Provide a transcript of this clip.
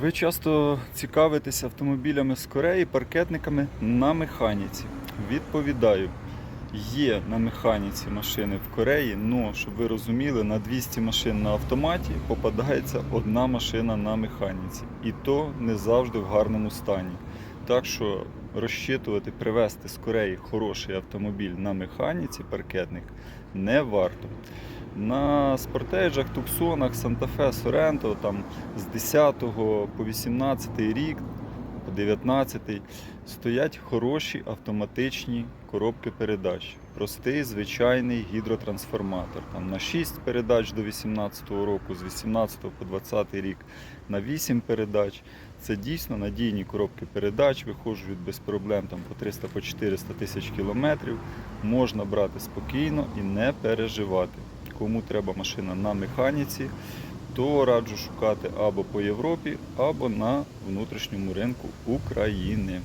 Ви часто цікавитесь автомобілями з Кореї, паркетниками на механіці. Відповідаю, є на механіці машини в Кореї, але щоб ви розуміли, на 200 машин на автоматі попадається одна машина на механіці. І то не завжди в гарному стані. Так що розчитувати, привезти з Кореї хороший автомобіль на механіці, паркетник, не варто. На спортейджах, туксонах, Санта-Фе, Соренто там з 10 по 18 рік, по 19 стоять хороші автоматичні коробки передач. Простий звичайний гідротрансформатор. Там на 6 передач до 18 року, з 18 по 20 рік на 8 передач. Це дійсно надійні коробки передач, виходжують без проблем там, по 300 по 400 тисяч кілометрів. Можна брати спокійно і не переживати. Кому треба машина на механіці, то раджу шукати або по Європі, або на внутрішньому ринку України.